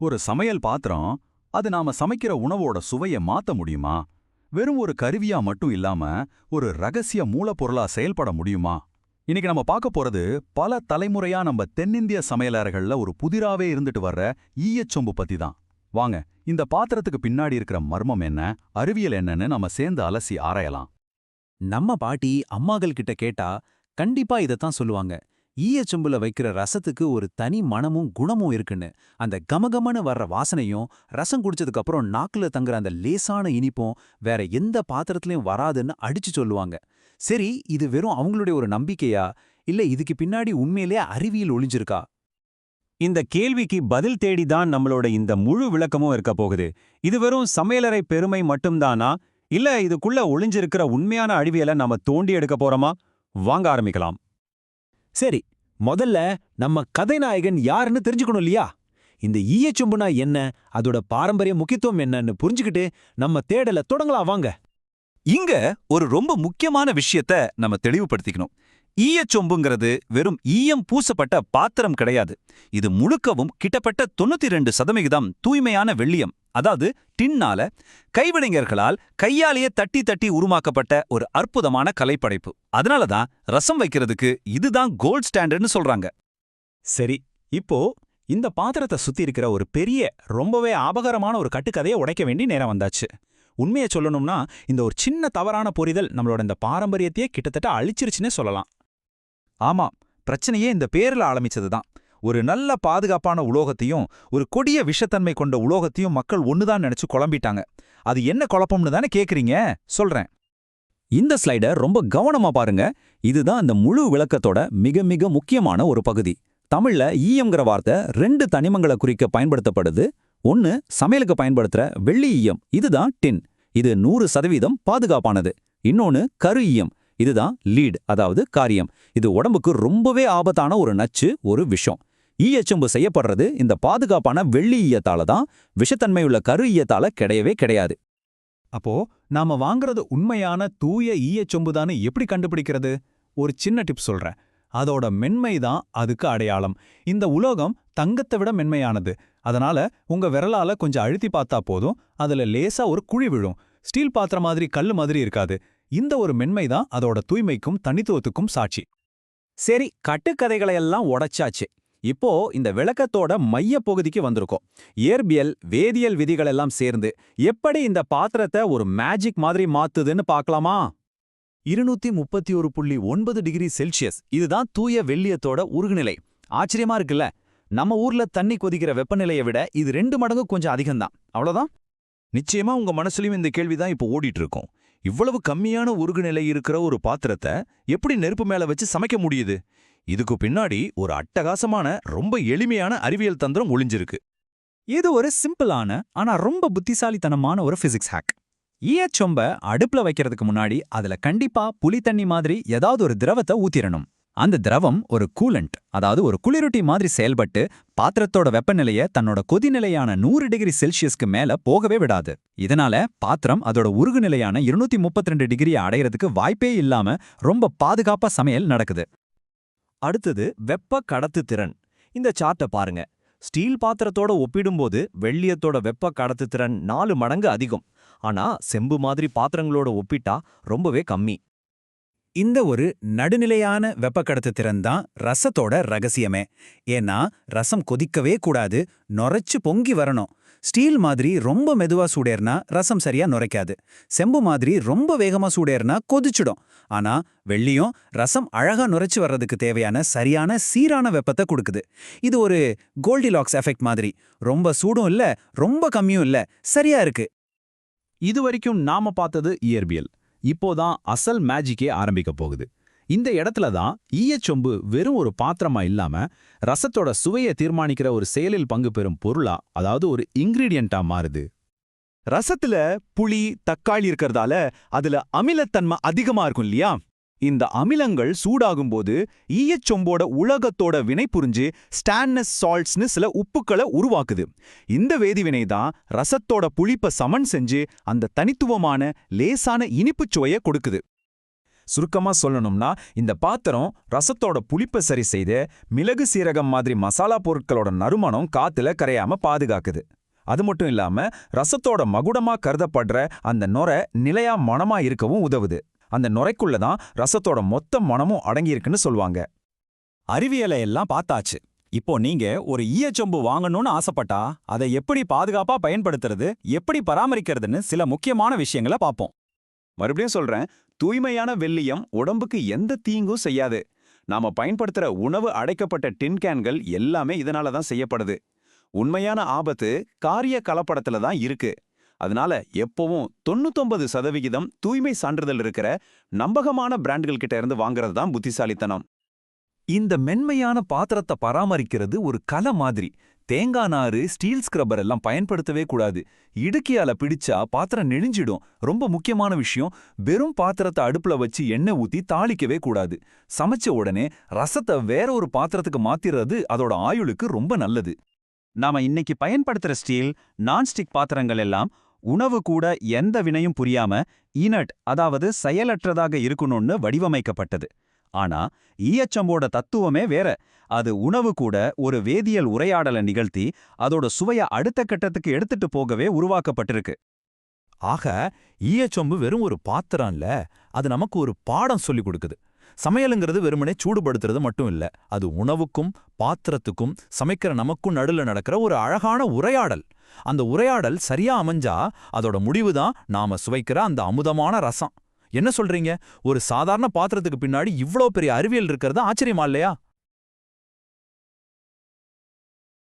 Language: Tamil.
ஒரு சமையல் பாத்திரம் அது நாம சமைக்கிற உணவோட சுவைய மாத்த முடியுமா? வெறும் ஒரு கருவியா மட்டும் இல்லாம ஒரு ரகசிய மூலப்பொருளா செயல்பட முடியுமா? இன்னைக்கு நம்ம பார்க்க போறது பல தலைமுறையா நம்ம தென்னிந்திய சமையலறைகள்ல ஒரு புதிராவே இருந்துட்டு வர்ற ஈயச்சொம்பு பத்தி தான். வாங்க இந்த பாத்திரத்துக்கு பின்னாடி இருக்கிற மர்மம் என்ன அறிவியல் என்னன்னு நம்ம சேர்ந்து அலசி ஆராயலாம். நம்ம பாட்டி அம்மாக்கள் கிட்ட கேட்டா கண்டிப்பா இதத்தான் சொல்லுவாங்க. ஈயச்சொம்புல வைக்கிற ரசத்துக்கு ஒரு தனி மனமும் குணமும் இருக்குன்னு. அந்த கமகமன்னு வர்ற வாசனையும் ரசம் குடிச்சதுக்கு அப்புறம் நாக்குல தங்குற அந்த லேசான இனிப்பும் வேற எந்த பாத்திரத்திலையும் வராதுன்னு அடிச்சு சொல்லுவாங்க. சரி இது வெறும் அவங்களுடைய ஒரு நம்பிக்கையா? இல்ல இதுக்கு பின்னாடி உண்மையிலே அறிவியல் ஒளிஞ்சிருக்கா? இந்த கேள்விக்கு பதில் தேடிதான் நம்மளோட இந்த முழு விளக்கமும் இருக்க போகுது. இது வெறும் சமையலறை பெருமை மட்டும்தானா? இல்ல இதுக்குள்ள ஒளிஞ்சிருக்கிற உண்மையான அழிவியலை நம்ம தோண்டி எடுக்க போறோமா? வாங்க ஆரம்பிக்கலாம். சரி முதல்ல நம்ம கதைநாயகன் யாருன்னு தெரிஞ்சுக்கணும் இல்லையா? இந்த ஈயச்சொம்புனா என்ன? அதோட பாரம்பரிய முக்கியத்துவம் என்னன்னு புரிஞ்சுக்கிட்டு நம்ம தேடல தொடங்கலாம் வாங்க. இங்க ஒரு ரொம்ப முக்கியமான விஷயத்த நம்ம தெளிவுபடுத்திக்கணும். ஈயச்சொம்புங்கிறது வெறும் ஈயம் பூசப்பட்ட பாத்திரம் கிடையாது. இது முழுக்கவும் கிட்டப்பட்ட தொண்ணூத்தி ரெண்டு சதவிகிதம் தூய்மையான வெள்ளியம். அதாவது டின்னால கைவினைஞர்களால் கையாலேயே தட்டி தட்டி உருமாக்கப்பட்ட ஒரு அற்புதமான கலைப்படைப்பு. அதனால தான் ரசம் வைக்கிறதுக்கு இதுதான் கோல்ட் ஸ்டாண்டர்ட்னு சொல்றாங்க. சரி இப்போ இந்த பாத்திரத்தை சுத்தி இருக்கிற ஒரு பெரிய ரொம்பவே ஆபகரமான ஒரு கட்டுக்கதையை உடைக்க வேண்டி நேரம் வந்தாச்சு. உண்மையை சொல்லணும்னா இந்த ஒரு சின்ன தவறான புரிதல் நம்மளோட இந்த பாரம்பரியத்தையே கிட்டத்தட்ட அழிச்சிருச்சுன்னே சொல்லலாம். ஆமா பிரச்சனையே இந்த பேர்ல ஆரம்பிச்சது தான் ஒரு நல்ல பாதுகாப்பான உலோகத்தையும் ஒரு கொடிய விஷத்தன்மை கொண்ட உலோகத்தையும் மக்கள் ஒண்ணுதான் நினைச்சு குழம்பிட்டாங்க. அது என்ன குழப்பம்னு தானே கேக்குறீங்க? சொல்றேன். இந்த ஸ்லைடை ரொம்ப கவனமா பாருங்க. இதுதான் இந்த முழு விளக்கத்தோட மிக மிக முக்கியமான ஒரு பகுதி. தமிழ்ல ஈயம்ங்கிற வார்த்தை ரெண்டு தனிமங்களை குறிக்க பயன்படுத்தப்படுது. ஒன்னு சமையலுக்கு பயன்படுத்துற வெள்ளி ஈயம். இதுதான் டின். இது நூறு சதவீதம் பாதுகாப்பானது. இன்னொன்னு கரு ஈயம். இதுதான் லீட் அதாவது காரியம். இது உடம்புக்கு ரொம்பவே ஆபத்தான ஒரு நச்சு ஒரு விஷம். ஈயச்சொம்பு செய்யப்படுறது இந்த பாதுகாப்பான வெள்ளி ஈயத்தால தான் விஷத்தன்மையுள்ள கரு ஈயத்தால கிடையவே கிடையாது. அப்போ நாம வாங்குறது உண்மையான தூய ஈயச்சொம்புதான்னு எப்படி கண்டுபிடிக்கிறது? ஒரு சின்ன டிப் சொல்றேன். அதோட மென்மை தான் அதுக்கு அடையாளம். இந்த உலோகம் தங்கத்தை விட மென்மையானது. அதனால உங்க விரலால கொஞ்சம் அழுத்தி பார்த்தா போதும். அதுல லேசா ஒரு குழி விழும். ஸ்டீல் பாத்திரம் மாதிரி கல்லு மாதிரி இருக்காது. இந்த ஒரு மென்மை தான் அதோட தூய்மைக்கும் தனித்துவத்துக்கும் சாட்சி. சரி கட்டுக்கதைகளையெல்லாம் உடைச்சாச்சு. இப்போ இந்த விளக்கத்தோட மைய பகுதிக்கு வந்திருக்கோம். இயற்பியல் வேதியியல் விதிகள் எல்லாம் சேர்ந்து எப்படி இந்த பாத்திரத்தை ஒரு மேஜிக் மாதிரி மாத்துதுன்னு பார்க்கலாமா? இருநூத்தி முப்பத்தி ஒரு புள்ளி ஒன்பது டிகிரி செல்சியஸ். இதுதான் தூய வெள்ளியத்தோட உருகுநிலை. ஆச்சரியமா இருக்குல்ல? நம்ம ஊர்ல தண்ணி கொதிக்கிற வெப்பநிலையை விட இது ரெண்டு மடங்கு கொஞ்சம் அதிகம்தான். அவ்வளவுதான். நிச்சயமா உங்க மனசுலயும் இந்த கேள்விதான் இப்போ ஓடிட்டு இருக்கும். இவ்வளவு கம்மியான உருகுநிலை இருக்கிற ஒரு பாத்திரத்தை எப்படி நெருப்பு மேல வச்சு சமைக்க முடியுது? இதுக்கு பின்னாடி ஒரு அட்டகாசமான ரொம்ப எளிமையான அறிவியல் தந்திரம் ஒளிஞ்சிருக்கு. இது ஒரு சிம்பிளான ஆனா ரொம்ப புத்திசாலித்தனமான ஒரு பிசிக்ஸ் ஹேக் ஈயச்சொம்ப அடுப்புல வைக்கிறதுக்கு முன்னாடி அதுல கண்டிப்பா புளி தண்ணி மாதிரி ஏதாவது ஒரு திரவத்தை ஊத்திரணும். அந்த திரவம் ஒரு கூலண்ட் அதாவது ஒரு குளிரொட்டி மாதிரி செயல்பட்டு பாத்திரத்தோட வெப்பநிலைய தன்னோட கொதிநிலையான நூறு டிகிரி செல்சியஸ்க்கு மேல போகவே விடாது. இதனால பாத்திரம் அதோட உருகுநிலையான இருநூத்தி முப்பத்தி ரெண்டு டிகிரி அடையறதுக்கு வாய்ப்பே இல்லாம ரொம்ப பாதுகாப்பா சமையல் நடக்குது. அடுத்தது வெப்ப கடத்து திறன். இந்த சார்ட்டை பாருங்க. ஸ்டீல் பாத்திரத்தோட ஒப்பிடும்போது வெள்ளியத்தோட வெப்ப கடத்து திறன் நாலு மடங்கு அதிகம். ஆனா செம்பு மாதிரி பாத்திரங்களோட ஒப்பிட்டா ரொம்பவே கம்மி. இந்த ஒரு நடுநிலையான வெப்பக்கடத்து திறன் தான் ரசத்தோட ரகசியமே. ஏன்னா ரசம் கொதிக்கவே கூடாது நொரைச்சு பொங்கி வரணும். ஸ்டீல் மாதிரி ரொம்ப மெதுவா சூடேறினா ரசம் சரியா நுரைக்காது. செம்பு மாதிரி ரொம்ப வேகமா சூடேறினா கொதிச்சிடும். ஆனா வெள்ளியும் ரசம் அழகா நுரைச்சு வர்றதுக்கு தேவையான சரியான சீரான வெப்பத்தை கொடுக்குது. இது ஒரு கோல்டிலாக்ஸ் எஃபெக்ட் மாதிரி. ரொம்ப சூடும் இல்ல ரொம்ப கம்மியும் இல்ல சரியா இருக்கு. இதுவரைக்கும் நாம பார்த்தது இயற்பியல். இப்போதான் அசல் மேஜிக்கே ஆரம்பிக்க போகுது. இந்த இடத்துல தான் ஈயச்சொம்பு வெறும் ஒரு பாத்திரமா இல்லாம ரசத்தோட சுவையை தீர்மானிக்கிற ஒரு செயலில் பங்கு பெறும் பொருளா அதாவது ஒரு இன்கிரீடியண்டா மாறுது. ரசத்துல புளி தக்காளி இருக்கிறதால அதுல அமிலத்தன்மை அதிகமா இருக்கும் இல்லையா? இந்த அமிலங்கள் சூடாகும்போது ஈயச்சொம்போட உலகத்தோட வினை புரிஞ்சு ஸ்டான்னஸ் சால்ட்ஸ்னு சில உப்புக்களை உருவாக்குது. இந்த வேதிவினை தான் ரசத்தோட புளிப்ப சமன் செஞ்சு அந்த தனித்துவமான லேசான இனிப்புச் சுவையை கொடுக்குது. சுருக்கமா சொல்லணும்னா இந்த பாத்திரம் ரசத்தோட புளிப்பை சரி செய்து மிளகு சீரகம் மாதிரி மசாலா பொருட்களோட நறுமணம் காத்துல கரையாம பாதுகாக்குது. அது மட்டும் இல்லாம ரசத்தோட மகுடமா கருதப்படுற அந்த நொரை நிலையா மணமா இருக்கவும் உதவுது. அந்த நுரைக்குள்ள தான் ரசத்தோட மொத்த மனமும் அடங்கியிருக்குன்னு சொல்லுவாங்க. அறிவியலை எல்லாம் பார்த்தாச்சு. இப்போ நீங்க ஒரு ஈயச்சொம்பு வாங்கணும்னு ஆசைப்பட்டா அதை எப்படி பாதுகாப்பா பயன்படுத்துறது எப்படி பராமரிக்கிறதுன்னு சில முக்கியமான விஷயங்களை பார்ப்போம். மறுபடியும் சொல்றேன் தூய்மையான வெள்ளியம் உடம்புக்கு எந்த தீங்கும் செய்யாது. நாம பயன்படுத்துற உணவு அடைக்கப்பட்ட டின் கேன்கள் எல்லாமே இதனால தான் செய்யப்படுது. உண்மையான ஆபத்து காரிய கலப்படத்துல தான் இருக்கு. அதனால எப்பவும் தொண்ணூத்தொன்பது சதவிகிதம் தூய்மை சான்றிதழ் இருக்கிற நம்பகமான பிராண்டுகள் கிட்ட இருந்து வாங்குறது தான் புத்திசாலித்தனம். இந்த மென்மையான பாத்திரத்தை பராமரிக்கிறது ஒரு கலை மாதிரி. தேங்காய் நாறு ஸ்டீல் ஸ்க்ரப்பர் எல்லாம் பயன்படுத்தவே கூடாது. இடுக்கியால பிடிச்சா பாத்திரம் நெளிஞ்சிடும். ரொம்ப முக்கியமான விஷயம் வெறும் பாத்திரத்தை அடுப்புல வச்சு எண்ணெய் ஊத்தி தாளிக்கவே கூடாது. சமைச்ச உடனே ரசத்தை வேற ஒரு பாத்திரத்துக்கு மாத்திடுறது அதோட ஆயுளுக்கு ரொம்ப நல்லது. நாம இன்னைக்கு பயன்படுத்துற ஸ்டீல் நான்ஸ்டிக் பாத்திரங்கள் எல்லாம் உணவு கூட எந்த வினையும் புரியாம இனட் அதாவது செயலற்றதாக இருக்கணும்னு வடிவமைக்கப்பட்டது. ஆனா ஈயச்சம்போட தத்துவமே வேற. அது உணவு கூட ஒரு வேதியியல் உரையாடலை நிகழ்த்தி அதோட சுவைய அடுத்த கட்டத்துக்கு எடுத்துட்டு போகவே உருவாக்கப்பட்டிருக்கு. ஆக ஈயச்சொம்பு வெறும் ஒரு பாத்திரம் இல்ல அது நமக்கு ஒரு பாடம் சொல்லிக் கொடுக்குது. சமையலுங்கிறது வெறுமனே சூடுபடுத்துறது மட்டும் இல்ல அது உணவுக்கும் பாத்திரத்துக்கும் சமைக்கிற நமக்கும் நடுல நடக்கிற ஒரு அழகான உரையாடல். அந்த உரையாடல் சரியா அமைஞ்சா அதோட முடிவு தான் நாம சுவைக்கிற அந்த அமுதமான ரசம். என்ன சொல்றீங்க? ஒரு சாதாரண பாத்திரத்துக்கு பின்னாடி இவ்ளோ பெரிய அறிவியல் இருக்கிறது ஆச்சரியமா இல்லையா?